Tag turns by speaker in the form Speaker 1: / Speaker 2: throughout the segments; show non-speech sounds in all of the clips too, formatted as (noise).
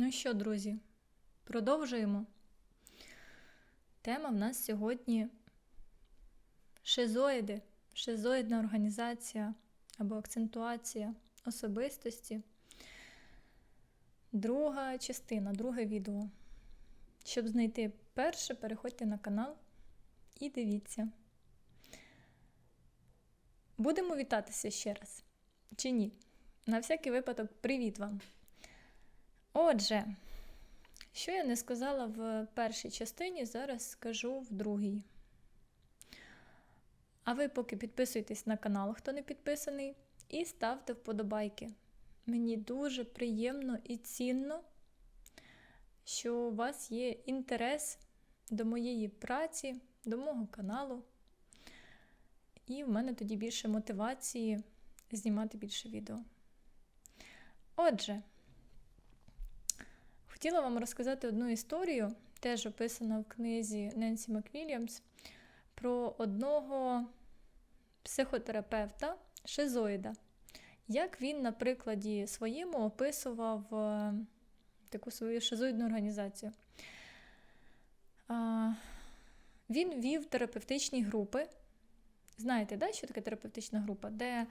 Speaker 1: Ну що, друзі, продовжуємо. Тема в нас сьогодні шизоїди, шизоїдна організація або акцентуація особистості. Друга частина, друге відео. Щоб знайти перше, переходьте на канал і дивіться. Будемо вітатися ще раз. Чи ні? На всякий випадок, привіт вам! Отже, що я не сказала в першій частині, зараз скажу в другій. А ви поки підписуйтесь на канал, хто не підписаний, і ставте вподобайки. Мені дуже приємно і цінно, що у вас є інтерес до моєї праці, до мого каналу. І в мене тоді більше мотивації знімати більше відео. Отже, хотіла вам розказати одну історію, теж описана в книзі Ненсі Маквільямс, про одного психотерапевта шизоїда. Як він на прикладі своєму описував е, таку свою шизоїдну організацію. Він вів терапевтичні групи. Знаєте, да, що таке терапевтична група? Де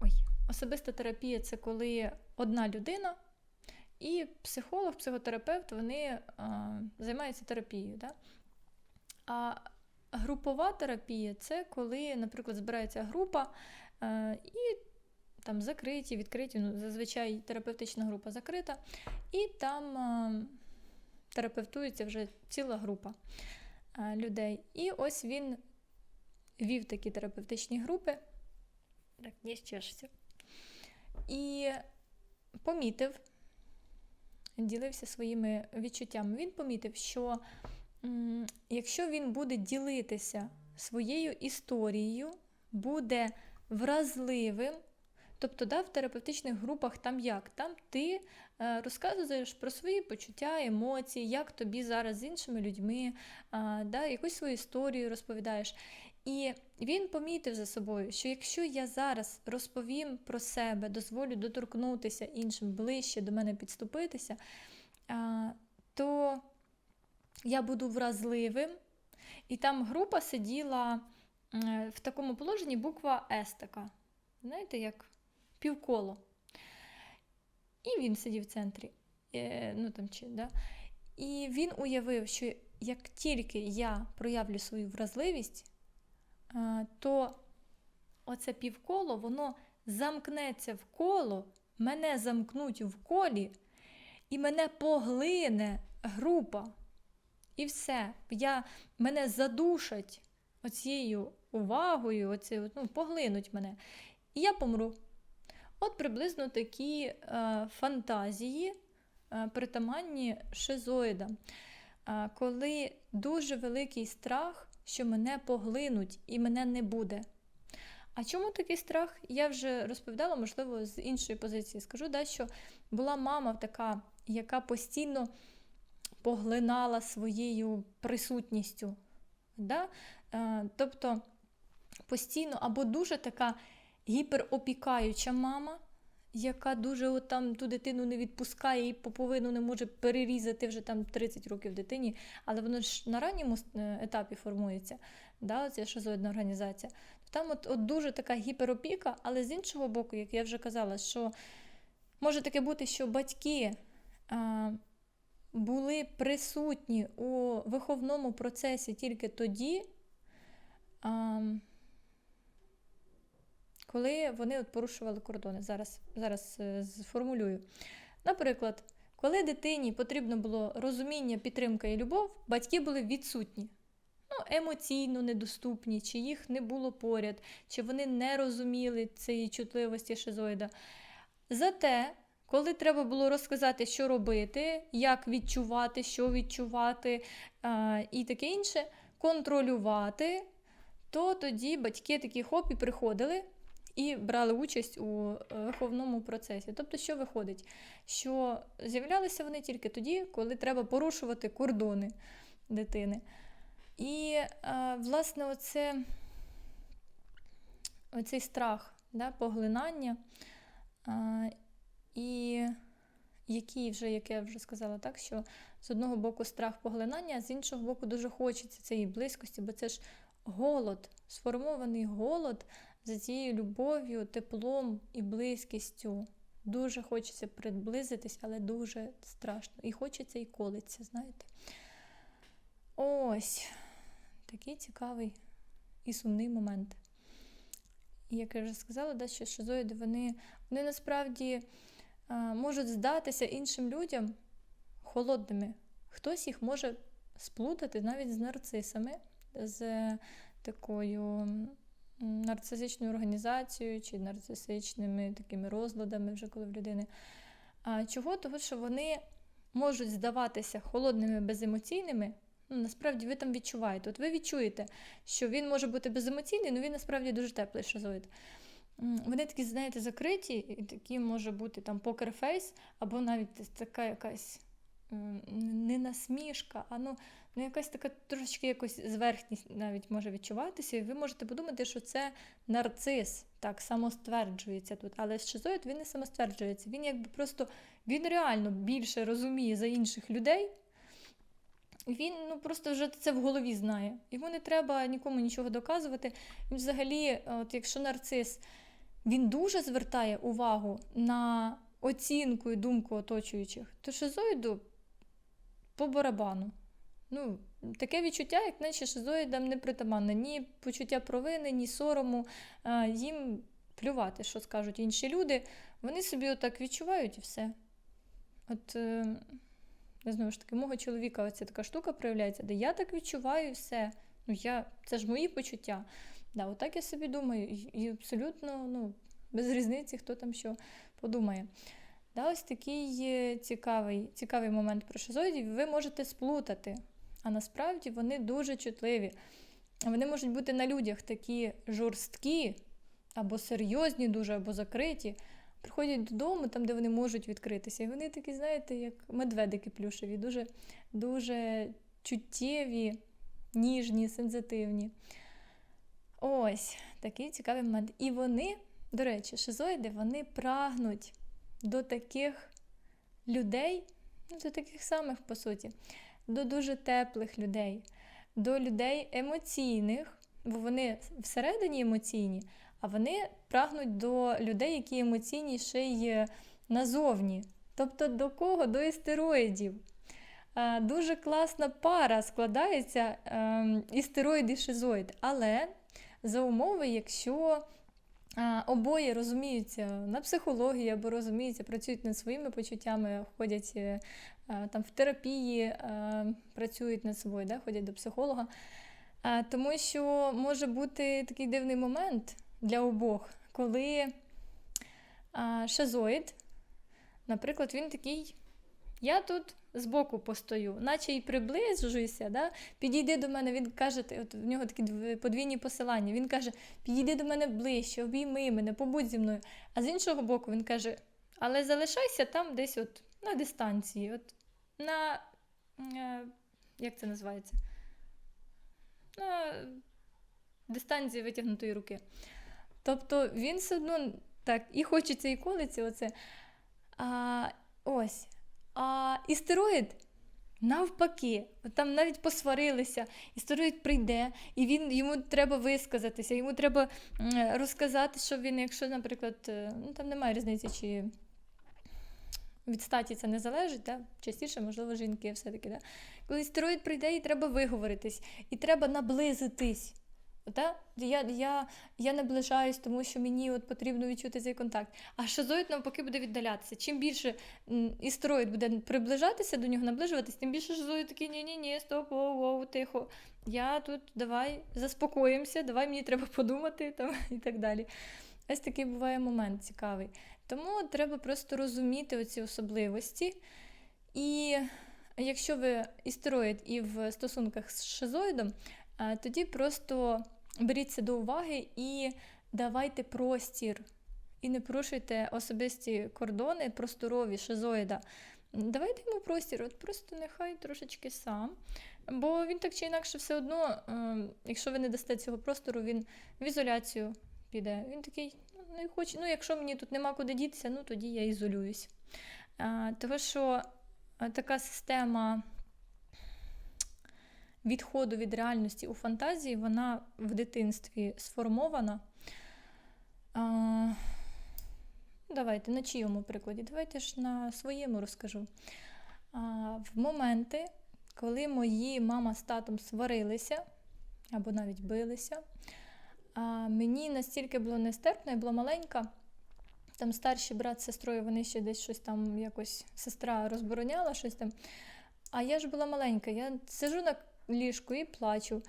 Speaker 1: ой, особиста терапія це коли одна людина і психолог, психотерапевт вони а, займаються терапією. Да? А групова терапія це коли, наприклад, збирається група а, і там закриті, відкриті, ну, зазвичай терапевтична група закрита, і там а, терапевтується вже ціла група а, людей. І ось він вів такі терапевтичні групи. Так, не чешся. І помітив, ділився своїми відчуттями. Він помітив, що якщо він буде ділитися своєю історією, буде вразливим. Тобто, да, в терапевтичних групах там як? Там ти е, розказуєш про свої почуття, емоції, як тобі зараз з іншими людьми, да, якусь свою історію розповідаєш. І він помітив за собою, що якщо я зараз розповім про себе, дозволю доторкнутися іншим ближче до мене підступитися, то я буду вразливим. І там група сиділа в такому положенні буква С така. Знаєте, як півколо. І він сидів в центрі. Е, ну, там, чи, да? І він уявив, що як тільки я проявлю свою вразливість, то оце півколо, воно замкнеться в коло, мене замкнуть в колі, і мене поглине група. І все. Я, Мене задушать оцією увагою, оці, ну, поглинуть мене. І я помру. От приблизно такі е, фантазії е, притаманні шизоїдам, е, коли дуже великий страх що мене поглинуть і мене не буде. А чому такий страх? Я вже розповідала, можливо, з іншої позиції. Скажу, да, що була мама така, яка постійно поглинала своєю присутністю. Да? Е, тобто постійно або дуже така гіперопікаюча мама, яка дуже от там ту дитину не відпускає і поповину не може перерізати вже там 30 років дитині, але воно ж на ранньому е, етапі формується, да, ця шизоїдна організація. Там от, от дуже така гіперопіка, але з іншого боку, як я вже казала, що може таке бути, що батьки а, були присутні у виховному процесі тільки тоді. Коли вони от порушували кордони. Зараз зараз е, сформулюю. Наприклад, коли дитині потрібно було розуміння, підтримка і любов, батьки були відсутні. Ну, Емоційно недоступні, чи їх не було поряд, чи вони не розуміли цієї чутливості шизоїда. Зате, коли треба було розказати, що робити, як відчувати, що відчувати а, і таке інше, контролювати, то тоді батьки такі хоп і приходили і брали участь у е, виховному процесі. Тобто, що виходить? Що з'являлися вони тільки тоді, коли треба порушувати кордони дитини. І, е, власне, оце, оцей страх да, поглинання. І який вже, як я вже сказала, так, що з одного боку страх поглинання, а з іншого боку дуже хочеться цієї близькості, бо це ж голод, сформований голод за цією любов'ю, теплом і близькістю. Дуже хочеться приблизитись, але дуже страшно. І хочеться і колиться, знаєте. Ось такий цікавий і сумний момент. І як я вже сказала, да, що шизоїди, вони, вони насправді а, можуть здатися іншим людям холодними. Хтось їх може сплутати навіть з нарцисами, з такою нарцисичною організацією чи нарцисичними такими розладами, вже коли в людини. А чого? Того, що вони можуть здаватися холодними, беземоційними. Ну, насправді ви там відчуваєте. От ви відчуєте, що він може бути беземоційний, але він насправді дуже теплий шизоїд. Вони такі, знаєте, закриті, і такі може бути там покерфейс, або навіть така якась не насмішка, а ну, ну якась така трошечки якось зверхність навіть може відчуватися. І ви можете подумати, що це нарцис, так, самостверджується тут. Але шизоїд він не самостверджується. Він якби просто він реально більше розуміє за інших людей. Він ну просто вже це в голові знає. Йому не треба нікому нічого доказувати. Він взагалі, от якщо нарцис, він дуже звертає увагу на оцінку і думку оточуючих, то шизоїду по барабану. Ну, таке відчуття, як наче шизоїдам не притаманне. Ні почуття провини, ні сорому. Їм плювати, що скажуть інші люди. Вони собі отак відчувають і все. От. Е... Знову ж таки, мого чоловіка оця така штука проявляється, де я так відчуваю і все. Ну, я, Це ж мої почуття. Да, Отак я собі думаю, і абсолютно ну, без різниці, хто там що подумає. Да, Ось такий цікавий цікавий момент про шизоїдів ви можете сплутати. А насправді вони дуже чутливі. Вони можуть бути на людях такі жорсткі, або серйозні, дуже, або закриті приходять додому, там, де вони можуть відкритися. І вони такі, знаєте, як медведики плюшеві, дуже, дуже чуттєві, ніжні, сензитивні. Ось такий цікавий момент. І вони, до речі, шизоїди, вони прагнуть до таких людей, ну, до таких самих, по суті, до дуже теплих людей, до людей емоційних, бо вони всередині емоційні, а вони прагнуть до людей, які емоційні ще й назовні. Тобто до кого? До істероїдів. Дуже класна пара складається ем, істероїд і шизоїд. Але за умови, якщо обоє розуміються на психології або розуміються, працюють над своїми почуттями, ходять е, там в терапії, е, працюють над собою, да, ходять до психолога. Тому що може бути такий дивний момент для обох, коли шизоїд, наприклад, він такий, я тут збоку постою, наче й приближуюся, да? підійди до мене, він каже, от в нього такі подвійні посилання. Він каже, підійди до мене ближче, обійми мене, побудь зі мною. А з іншого боку, він каже, але залишайся там десь от на дистанції, от на, е, як це називається? На дистанції витягнутої руки. Тобто він все одно так і хочеться і колиться оце. А, Ось. А істероїд навпаки, там навіть посварилися, істероїд прийде, і він, йому треба висказатися, йому треба розказати, що він, якщо, наприклад, е, ну там немає різниці, чи від статі це не залежить, да? частіше, можливо, жінки все-таки. Да? Коли істероїд прийде, і треба виговоритись, і треба наблизитись. Та? Я я, я наближаюсь, тому що мені от потрібно відчути цей контакт. А шизоїд навпаки буде віддалятися. Чим більше істероїд буде приближатися до нього, наближуватись, тим більше шизоїд такий, ні-ні-ні, стоп, оу, оу, тихо. Я тут давай заспокоїмося, давай мені треба подумати там, (laughs) і так далі. Ось такий буває момент цікавий. Тому треба просто розуміти оці особливості. І якщо ви істероїд і в стосунках з шизоїдом, тоді просто беріться до уваги і давайте простір. І не порушуйте особисті кордони, просторові шизоїда. Давайте йому простір, от просто нехай трошечки сам. Бо він так чи інакше все одно, ем, якщо ви не дасте цього простору, він в ізоляцію піде. Він такий, ну, не хоче, ну якщо мені тут нема куди дітися, ну тоді я ізолююсь. А, Тому що така система відходу від реальності у фантазії, вона в дитинстві сформована. А, Давайте на чийому прикладі? Давайте ж на своєму розкажу. А, В моменти, коли мої мама з татом сварилися або навіть билися, а мені настільки було нестерпно, я була маленька. Там старший брат з сестрою, вони ще десь щось там якось сестра розбороняла щось там. А я ж була маленька, я сижу на ліжку і плачу.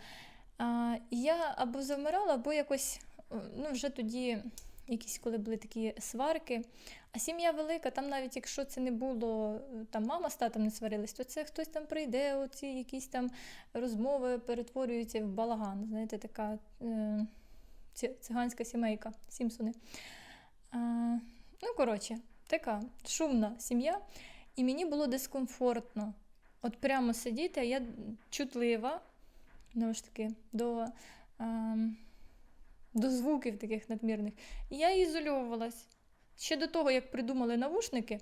Speaker 1: А, я або завмирала, або якось, ну, вже тоді, якісь коли були такі сварки. А сім'я велика, там навіть якщо це не було, там мама з татом не сварились, то це хтось там прийде, оці якісь там розмови перетворюються в балаган. Знаєте, така е, циганська сімейка, Сімпсони. А, ну, коротше, така шумна сім'я, і мені було дискомфортно. От прямо сидіти, а я чутлива, знову ж таки, до, ем, до звуків таких надмірних. І я ізольовувалась. Ще до того, як придумали навушники,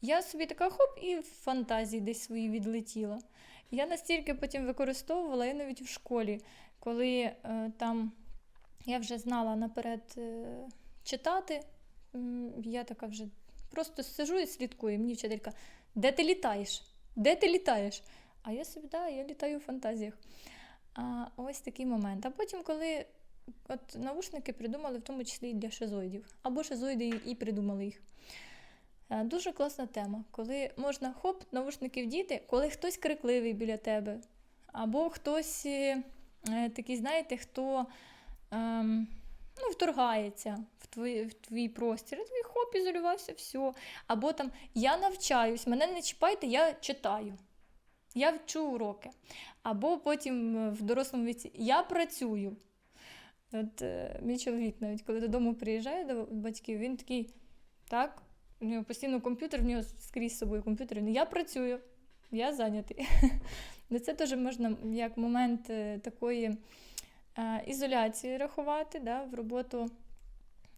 Speaker 1: я собі така хоп, і в фантазії десь свої відлетіла. Я настільки потім використовувала, я навіть в школі, коли е, там я вже знала наперед е, читати, я така вже просто сижу і слідкую. Мені вчителька, де ти літаєш? Де ти літаєш? А я собі, да, я літаю у фантазіях. А, ось такий момент. А потім, коли от навушники придумали в тому числі і для шизоїдів, або шизоїди і, придумали їх. Е, Дуже класна тема, коли можна хоп, навушники вдіти, коли хтось крикливий біля тебе, або хтось е, такий, знаєте, хто ем, ну, вторгається в твій, в твій простір, твій хоп, ізолювався, все. Або там я навчаюсь, мене не чіпайте, я читаю. Я вчу уроки. Або потім е, в дорослому віці я працюю. От е, мій чоловік, навіть коли додому приїжджає до батьків, він такий, так, у нього постійно комп'ютер, в нього скрізь з собою комп'ютер. Я працюю, я зайнятий. (laughs) Ну, Це теж можна як момент е, такої ізоляції рахувати да, в роботу.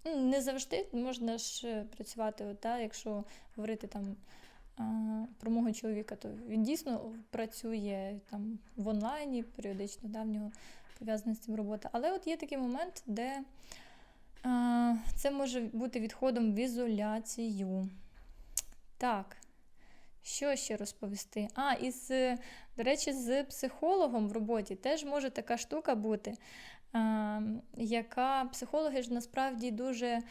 Speaker 1: Ну, Не завжди можна ж е, працювати, от, да, якщо говорити там. Про мого чоловіка, то він дійсно працює там в онлайні періодично, да, в нього пов'язана з цим робота. Але от є такий момент, де це може бути відходом в ізоляцію. Так, що ще розповісти? А, і до речі, з психологом в роботі теж може така штука бути, яка психологи ж насправді дуже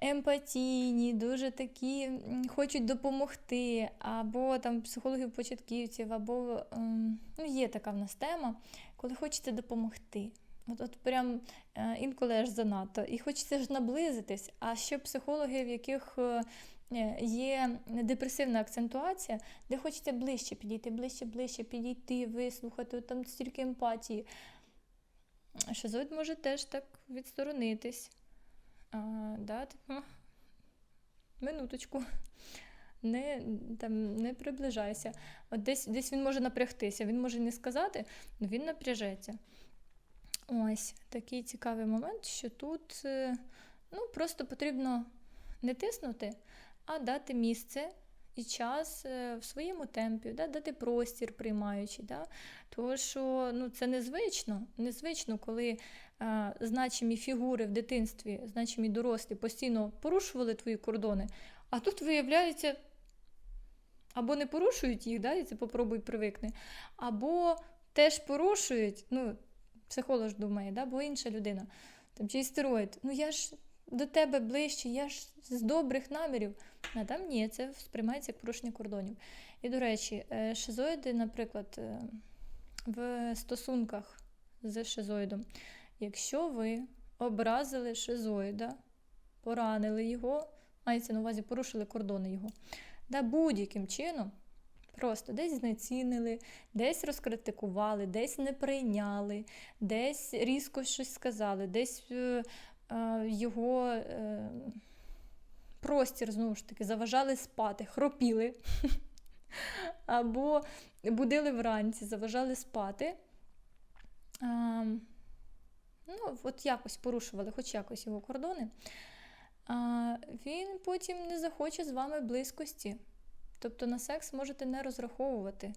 Speaker 1: емпатійні, дуже такі хочуть допомогти, або там психологів-початківців, або ем, ну, є така в нас тема, коли хочеться допомогти. От, от прям е, інколи аж занадто. І хочеться ж наблизитись. А ще психологи, в яких е, є депресивна акцентуація, де хочеться ближче підійти, ближче, ближче підійти, вислухати, там стільки емпатії. Шизоїд може теж так відсторонитись. А, да, типу, минуточку. Не, там, не приближайся. От десь, десь він може напрягтися, він може не сказати, але він напряжеться. Ось такий цікавий момент, що тут е, ну, просто потрібно не тиснути, а дати місце і час е, в своєму темпі, да, дати простір приймаючи. Да? Тому що ну, це незвично, незвично, коли е, значимі фігури в дитинстві, значимі дорослі постійно порушували твої кордони, а тут виявляється. Або не порушують їх, да, і це попробуй привикни, або теж порушують, ну, психолог думає, да, бо інша людина. Там, чи істероїд. Ну я ж до тебе ближче, я ж з добрих намірів. А там ні, це сприймається як порушення кордонів. І, до речі, е, шизоїди, наприклад, е, в стосунках з шизоїдом, якщо ви образили шизоїда, поранили його, мається на увазі, порушили кордони його, да, будь-яким чином. Просто десь знецінили, десь розкритикували, десь не прийняли, десь різко щось сказали, десь е, його е, простір знову ж таки заважали спати, хропіли. (laughs) Або будили вранці, заважали спати. Ну, от якось порушували, хоч якось його кордони. він потім не захоче з вами близькості. Тобто на секс можете не розраховувати.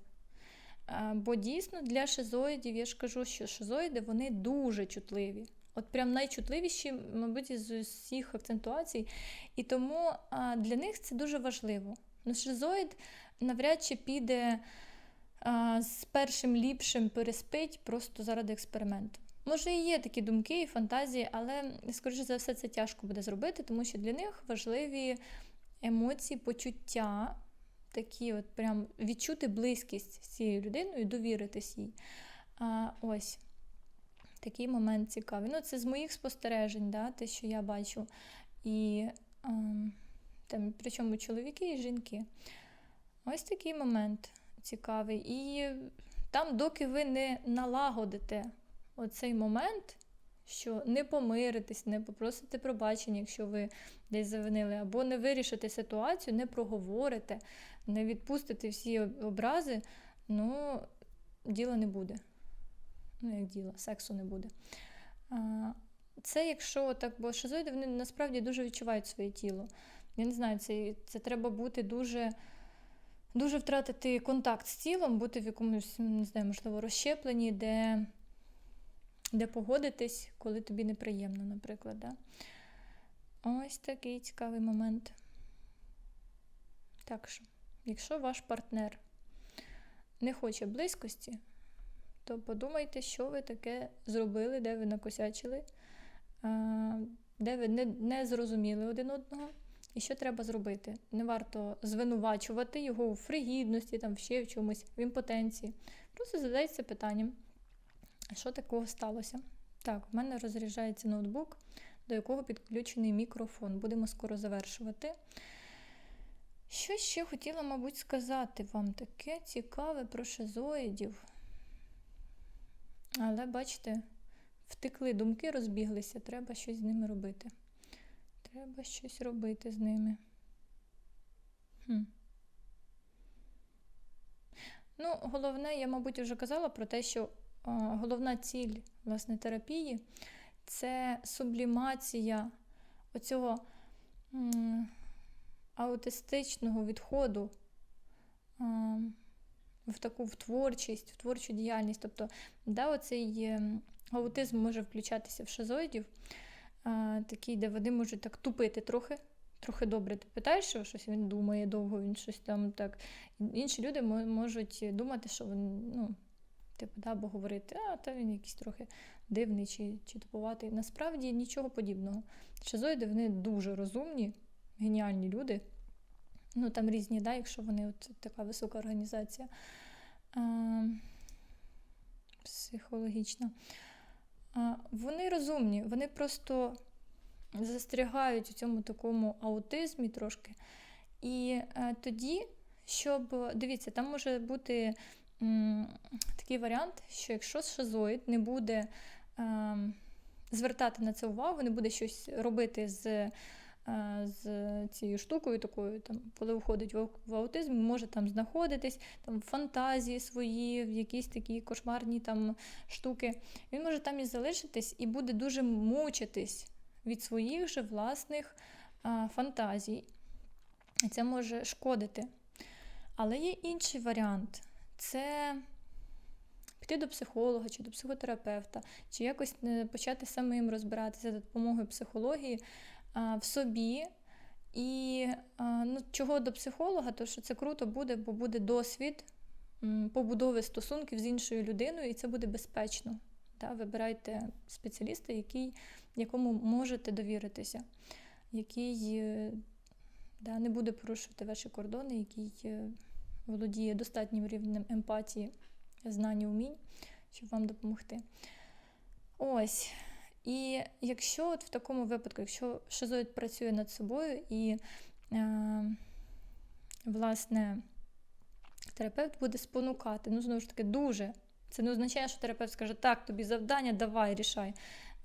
Speaker 1: А, бо дійсно для шизоїдів, я ж кажу, що шизоїди вони дуже чутливі. От прям найчутливіші, мабуть, з усіх акцентуацій. І тому для них це дуже важливо. Ну, шизоїд навряд чи піде а, з першим ліпшим переспить просто заради експерименту. Може, і є такі думки і фантазії, але, скоріше за все, це тяжко буде зробити, тому що для них важливі емоції, почуття, такі от прям відчути близькість з цією людиною, довіритись їй. А, Ось такий момент цікавий. Ну, це з моїх спостережень, да, те, що я бачу. І а, там, причому чоловіки і жінки. Ось такий момент цікавий. І там, доки ви не налагодите оцей момент, що не помиритесь, не попросите пробачення, якщо ви десь завинили, або не вирішите ситуацію, не проговорите, не відпустите всі образи, ну, діла не буде. Ну, як діло, сексу не буде. Це якщо так, бо шизоїди вони насправді дуже відчувають своє тіло. Я не знаю, це це треба бути дуже дуже втратити контакт з тілом, бути в якомусь, не знаю, можливо, розщепленні, де де погодитись, коли тобі неприємно, наприклад. Да? Ось такий цікавий момент. Так що, якщо ваш партнер не хоче близькості, то подумайте, що ви таке зробили, де ви накосячили, де ви не, не зрозуміли один одного. І що треба зробити? Не варто звинувачувати його у фригідності, там, ще в чомусь, в імпотенції. Просто задайтеся питанням, що такого сталося? Так, в мене розряджається ноутбук, до якого підключений мікрофон. Будемо скоро завершувати. Що ще хотіла, мабуть, сказати вам таке цікаве про шизоїдів. Але, бачите, втекли думки, розбіглися, треба щось з ними робити. Треба щось робити з ними. Хм. Ну, головне, я, мабуть, вже казала про те, що головна ціль власне, терапії це сублімація оцього м, аутистичного відходу а, в таку в творчість, в творчу діяльність. Тобто, да, оцей ем, аутизм може включатися в шизоїдів, такий, де вони можуть так тупити трохи. Трохи добре ти питаєш, що щось він думає довго, він щось там так. Інші люди можуть думати, що він ну, типу, да, або говорити, а та він якийсь трохи дивний чи чи тупуватий. Насправді нічого подібного. Шизоїди вони дуже розумні, геніальні люди. Ну, там різні, да, якщо вони от така висока організація а, психологічна. А, Вони розумні, вони просто застрягають у цьому такому аутизмі трошки. І а, е, тоді, щоб, дивіться, там може бути такий варіант, що якщо шизоїд не буде е, звертати на це увагу, не буде щось робити з з цією штукою, такою, там, коли виходить в аутизм, може там знаходитись там, фантазії свої, якісь такі кошмарні там штуки. Він може там і залишитись і буде дуже мучитись від своїх же власних а, фантазій. І це може шкодити. Але є інший варіант це піти до психолога чи до психотерапевта, чи якось е, почати самим розбиратися за допомогою психології в собі. І ну, чого до психолога, то що це круто буде, бо буде досвід побудови стосунків з іншою людиною, і це буде безпечно. Да? Вибирайте спеціаліста, який, якому можете довіритися, який е, да, не буде порушувати ваші кордони, який е, володіє достатнім рівнем емпатії, знань і умінь, щоб вам допомогти. Ось. І якщо от в такому випадку, якщо шизоїд працює над собою і, е, власне, терапевт буде спонукати, ну, знову ж таки, дуже. Це не означає, що терапевт скаже, так, тобі завдання, давай, рішай.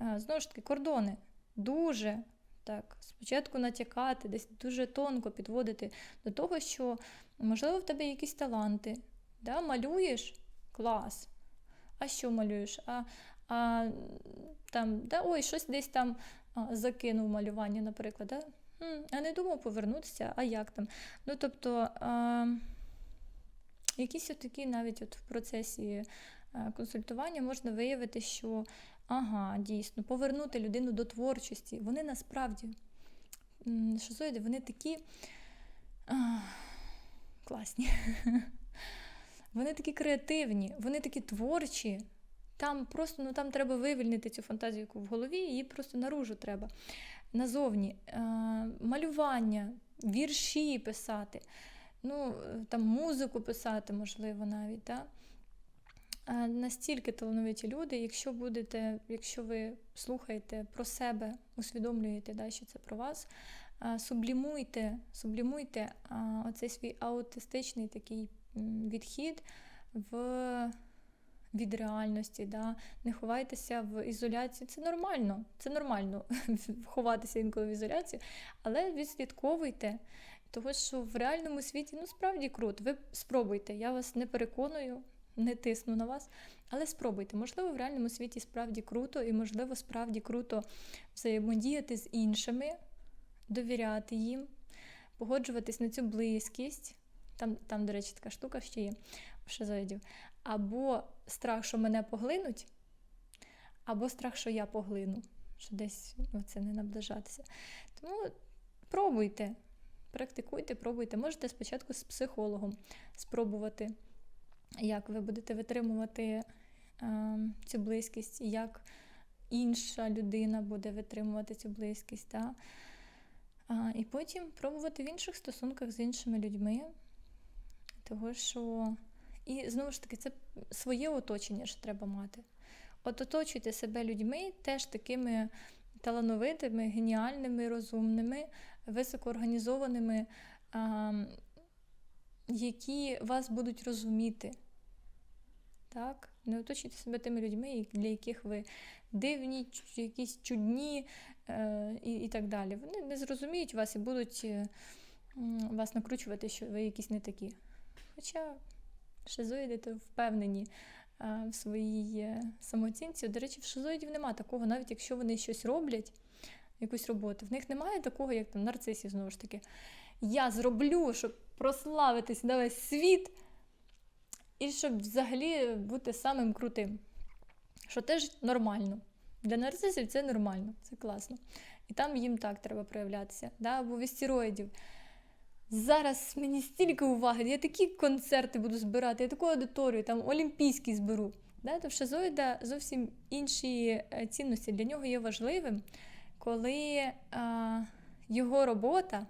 Speaker 1: Е, знову ж таки, кордони. Дуже так, спочатку натякати, десь дуже тонко підводити до того, що Можливо, в тебе якісь таланти. Да? Малюєш клас. А що малюєш? А, а там, да, Ой, щось десь там закинув малювання, наприклад. Да? А не думав повернутися, а як там? Ну, тобто, а, якісь такі навіть от в процесі консультування можна виявити, що ага, дійсно, повернути людину до творчості. Вони насправді, шизоїди, вони такі а, класні. (laughs) Вони такі креативні, вони такі творчі. Там просто ну, там треба вивільнити цю фантазію, в голові, її просто наружу треба. Назовні е, малювання, вірші писати, ну, там музику писати, можливо, навіть. Да? Е, настільки талановиті люди, якщо будете, якщо ви слухаєте про себе, усвідомлюєте, да, що це про вас, е, сублімуйте, сублімуйте е, оцей свій аутистичний такий відхід в від реальності, да? не ховайтеся в ізоляції. Це нормально, це нормально (laughs) ховатися інколи в ізоляцію, але відслідковуйте, тому що в реальному світі ну справді круто. Ви спробуйте. Я вас не переконую, не тисну на вас, але спробуйте. Можливо, в реальному світі справді круто, і можливо, справді круто взаємодіяти з іншими, довіряти їм, погоджуватись на цю близькість. Там, там, до речі, така штука ще є у шизоїдів. Або страх, що мене поглинуть, або страх, що я поглину, що десь ну, це не наближатися. Тому пробуйте, практикуйте, пробуйте. Можете спочатку з психологом спробувати, як ви будете витримувати е, цю близькість, як інша людина буде витримувати цю близькість. Та? А, і потім пробувати в інших стосунках з іншими людьми. Того, що і знову ж таки, це своє оточення ж треба мати. От оточуйте себе людьми теж такими талановитими, геніальними, розумними, високоорганізованими, які вас будуть розуміти. Так? Не оточуйте себе тими людьми, для яких ви дивні, якісь чудні е, і, і так далі. Вони не зрозуміють вас і будуть вас накручувати, що ви якісь не такі. Хоча шизоїди то впевнені а, в своїй е, самооцінці. До речі, в шизоїдів немає такого, навіть якщо вони щось роблять, якусь роботу, в них немає такого, як там нарцисів, знову ж таки. Я зроблю, щоб прославитись на весь світ, і щоб взагалі бути самим крутим. Що теж нормально. Для нарцисів це нормально, це класно. І там їм так треба проявлятися. Да? Або в істероїдів. Зараз мені стільки уваги, я такі концерти буду збирати, я таку аудиторію, там олімпійські зберу. Да? То в Шизоїда зовсім інші е, цінності для нього є важливим, коли а, його робота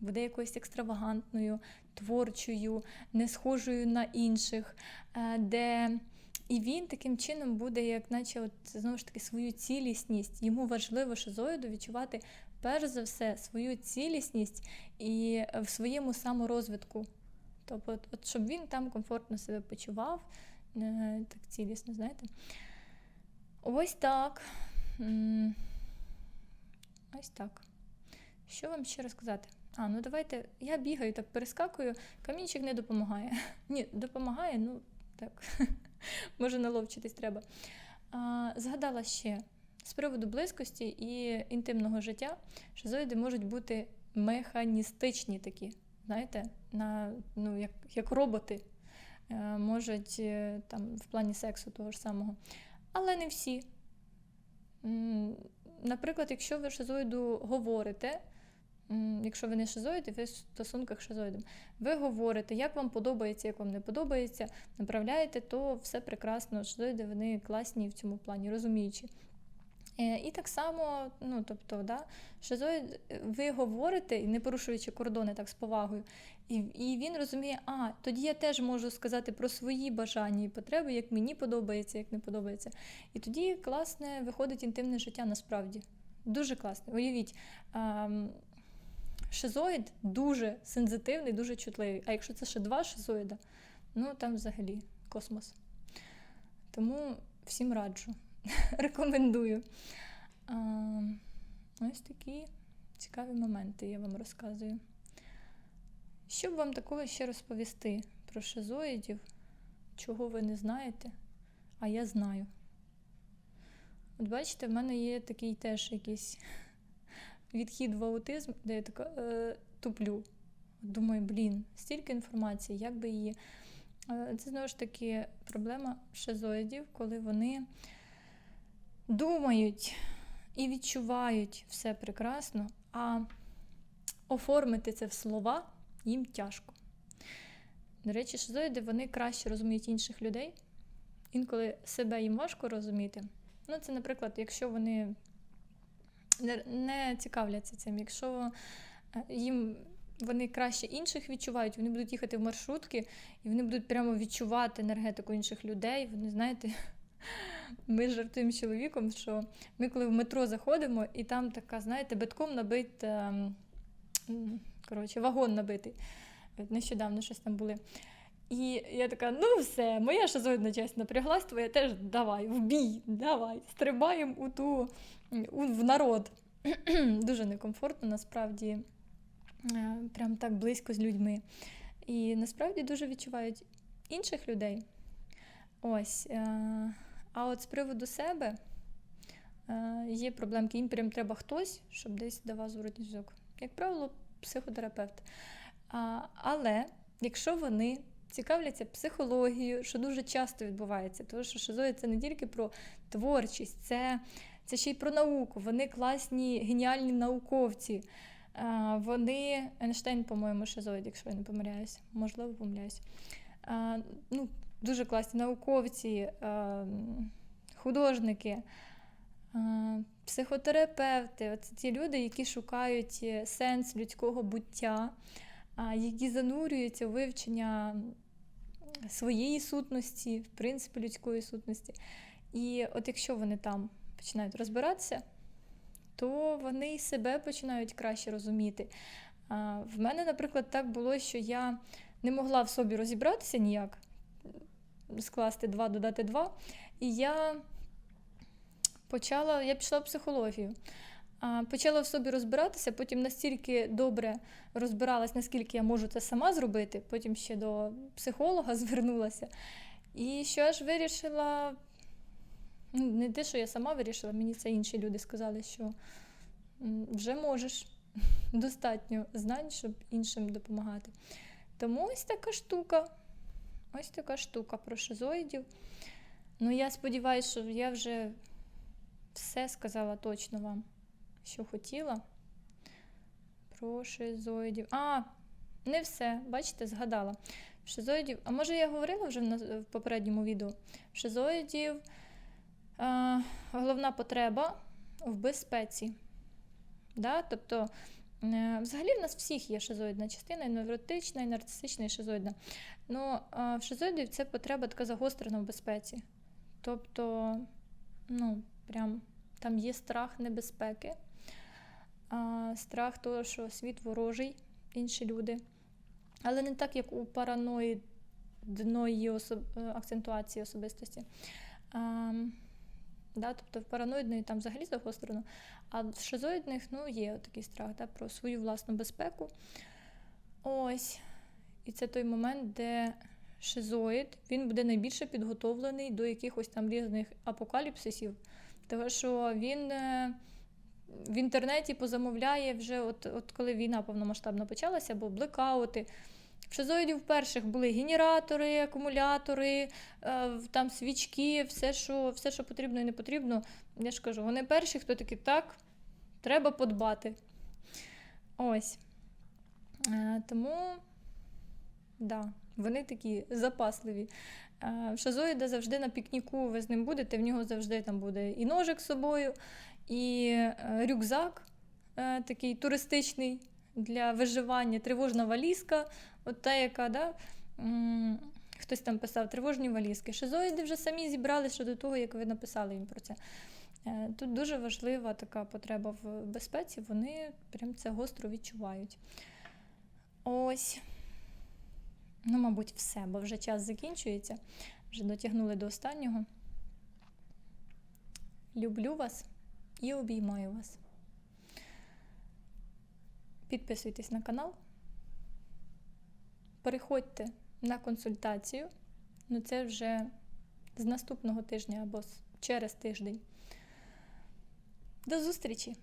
Speaker 1: буде якоюсь екстравагантною, творчою, не схожою на інших, а, де і він таким чином буде, як наче от, знову ж таки, свою цілісність. Йому важливо шизоїду відчувати перш за все свою цілісність і в своєму саморозвитку. Тобто, от щоб він там комфортно себе почував, е, так цілісно, знаєте. Ось так. Ось так. Що вам ще розказати? А, ну давайте. Я бігаю, так перескакую, камінчик не допомагає. (laughs) Ні, допомагає, ну так. (laughs) Може, наловчитись треба. А, Згадала ще з приводу близькості і інтимного життя, шизоїди можуть бути механістичні такі, знаєте, на, ну, як, як роботи, е, можуть е, там в плані сексу того ж самого. Але не всі. Наприклад, якщо ви шизоїду говорите, якщо ви не шизоїди, ви в стосунках з шизоїдом, ви говорите, як вам подобається, як вам не подобається, направляєте, то все прекрасно. Шизоїди вони класні в цьому плані, розуміючі. Е, І так само, ну тобто, да, шизоїд, ви говорите, не порушуючи кордони так з повагою, і, і він розуміє, а тоді я теж можу сказати про свої бажання і потреби, як мені подобається, як не подобається. І тоді класне виходить інтимне життя насправді. Дуже класне. Уявіть, шизоїд дуже сензитивний, дуже чутливий. А якщо це ще два шизоїда, ну там взагалі космос. Тому всім раджу. (laughs) Рекомендую. А, ось такі цікаві моменти я вам розказую. Що б вам такого ще розповісти про шизоїдів, чого ви не знаєте, а я знаю. От бачите, в мене є такий теж якийсь (laughs) відхід в аутизм, де я така е, туплю. Думаю, блін, стільки інформації, як би її. Е, Це знову ж таки проблема шизоїдів, коли вони думають і відчувають все прекрасно, а оформити це в слова їм тяжко. До речі, шизоїди вони краще розуміють інших людей. Інколи себе їм важко розуміти. Ну, це, наприклад, якщо вони не, цікавляться цим, якщо е, їм вони краще інших відчувають, вони будуть їхати в маршрутки, і вони будуть прямо відчувати енергетику інших людей. Вони, знаєте, ми жартуємо чоловіком, що ми коли в метро заходимо, і там така, знаєте, битком набита, коротше, вагон набитий. Нещодавно щось там були. І я така, ну все, моя шизоїдна часть напряглась, твоя теж давай, в бій, давай, стрибаємо у ту, у, в народ. (clears throat) Дуже некомфортно, насправді, е, прям так близько з людьми. І насправді дуже відчувають інших людей. Ось. е, А от з приводу себе е, є проблемки. Їм прям треба хтось, щоб десь давав зворотній зв'язок. Як правило, психотерапевт. Але якщо вони цікавляться психологією, що дуже часто відбувається, тому що шизоїд це не тільки про творчість, це, це ще й про науку. Вони класні, геніальні науковці. А, Вони, Ейнштейн, по-моєму, шизоїд, якщо я не помиляюсь, можливо, помиляюсь. А, ну, Дуже класні науковці, художники. Психотерапевти це ті люди, які шукають е, сенс людського буття, які занурюються у вивчення своєї сутності, в принципі, людської сутності. І от якщо вони там починають розбиратися, то вони і себе починають краще розуміти. В мене, наприклад, так було, що я не могла в собі розібратися ніяк, скласти 2, додати 2. І я почала, я пішла в психологію. Почала в собі розбиратися, потім настільки добре розбиралась, наскільки я можу це сама зробити, потім ще до психолога (laughs) звернулася. І що ж вирішила, ну, не те, що я сама вирішила, мені це інші люди сказали, що вже можеш (laughs) достатньо знань, щоб іншим допомагати. Тому ось така штука. Ось така штука про шизоїдів. Ну, я сподіваюся, що я вже все сказала точно вам, що хотіла. Про шизоїдів. А, не все, бачите, згадала. Шизоїдів, а може я говорила вже в, попередньому відео? Шизоїдів а, головна потреба в безпеці. Да? Тобто, е, взагалі в нас всіх є шизоїдна частина, і невротична, і нарцисична, і шизоїдна. Ну, в шизоїдів це потреба така загострена в безпеці. Тобто, ну, прям там є страх небезпеки, страх того, що світ ворожий, інші люди. Але не так, як у параноїдної особ... е, акцентуації особистості. А, да, тобто в параноїдної там взагалі загострено, а в шизоїдних ну, є такий страх да, про свою власну безпеку. Ось. І це той момент, де шизоїд він буде найбільше підготовлений до якихось там різних апокаліпсисів, тому що він е, в інтернеті позамовляє вже, от, от коли війна повномасштабно почалася, або блекаути. В шизоїдів перших були генератори, акумулятори, е, там свічки, все що, все, що потрібно і не потрібно. Я ж кажу, вони перші, хто такі, так, треба подбати. Ось. Е, Тому, да, вони такі запасливі. Е, В шизоїда завжди на пікніку ви з ним будете, в нього завжди там буде і ножик з собою, і е, рюкзак е, такий туристичний для виживання, тривожна валізка, от та, яка, да, хтось там писав тривожні валізки. Шизоїди вже самі зібрали ще до того, як ви написали їм про це. Тут дуже важлива така потреба в безпеці, вони прям це гостро відчувають. Ось. Ну, мабуть, все, бо вже час закінчується. Вже дотягнули до останнього. Люблю вас і обіймаю вас. Підписуйтесь на канал. Переходьте на консультацію. Ну, це вже з наступного тижня або через тиждень. До зустрічі!